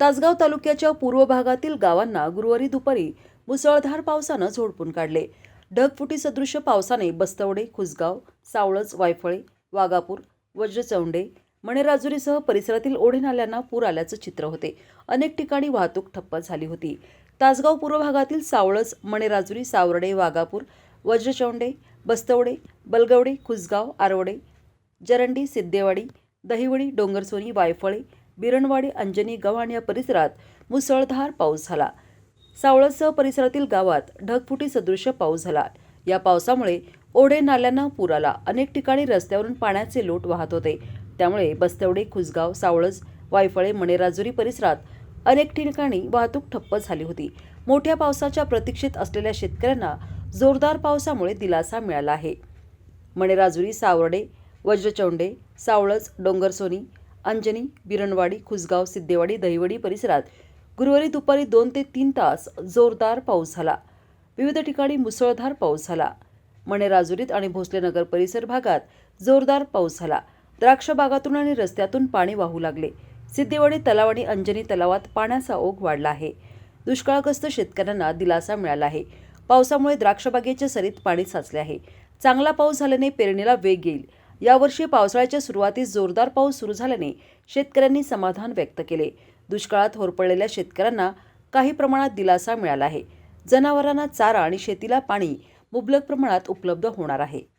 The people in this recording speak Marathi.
तासगाव तालुक्याच्या पूर्व भागातील गावांना गुरुवारी दुपारी मुसळधार पावसानं झोडपून काढले. ढगफुटी सदृश्य पावसाने बस्तवडे खुसगाव सावळज वायफळे वागापूर वज्रचौंडे मणेराजुरीसह परिसरातील ओढे नाल्यांना पूर आल्याचं चित्र होते. अनेक ठिकाणी वाहतूक ठप्प झाली होती. तासगाव पूर्व भागातील सावळज मणेराजुरी सावर्डे वागापूर वज्रचौंडे बस्तवडे बलगवडे खुसगाव आरवडे जरंडी सिद्देवाडी दहिवडी डोंगरसोनी वायफळे बिरणवाडी अंजनी गव्हाण या परिसरात मुसळधार पाऊस झाला. सावळसह परिसरातील गावात ढगफुटी सदृश्य पाऊस झाला. या पावसामुळे ओढे नाल्यांना पूर आला. अनेक ठिकाणी रस्त्यावरून पाण्याचे लोट वाहत होते. त्यामुळे बस्तवडे खुसगाव सावळज वायफळे मणेराजुरी परिसरात अनेक ठिकाणी वाहतूक ठप्प झाली होती. मोठ्या पावसाच्या प्रतीक्षेत असलेल्या शेतकऱ्यांना जोरदार पावसामुळे दिलासा मिळाला आहे. मणेराजुरी सावर्डे वज्रचौंडे सावळज डोंगरसोनी अंजनी बिरणवाडी खुसगाव सिद्देवाडी दहिवडी परिसरात गुरुवारी दुपारी दोन ते तीन तास जोरदार पाऊस झाला. विविध ठिकाणी मुसळधार पाऊस झाला. मणेराजुरीत आणि भोसलेनगर परिसर भागात जोरदार पाऊस झाला. द्राक्ष बागातून आणि रस्त्यातून पाणी वाहू लागले. सिद्धेवाडी तलाव आणि अंजनी तलावात पाण्याचा ओघ वाढला आहे. दुष्काळग्रस्त शेतकऱ्यांना दिलासा मिळाला आहे. पावसामुळे द्राक्षबागेच्या सरीत पाणी साचले आहे. चांगला पाऊस झाल्याने पेरणीला वेग येईल. यावर्षी पावसाळ्याच्या सुरुवातीस जोरदार पाऊस सुरू झाल्याने शेतकऱ्यांनी समाधान व्यक्त केले. दुष्काळात होरपळलेल्या शेतकऱ्यांना काही प्रमाणात दिलासा मिळाला आहे. जनावरांना चारा आणि शेतीला पाणी मुबलक प्रमाणात उपलब्ध होणार आहे.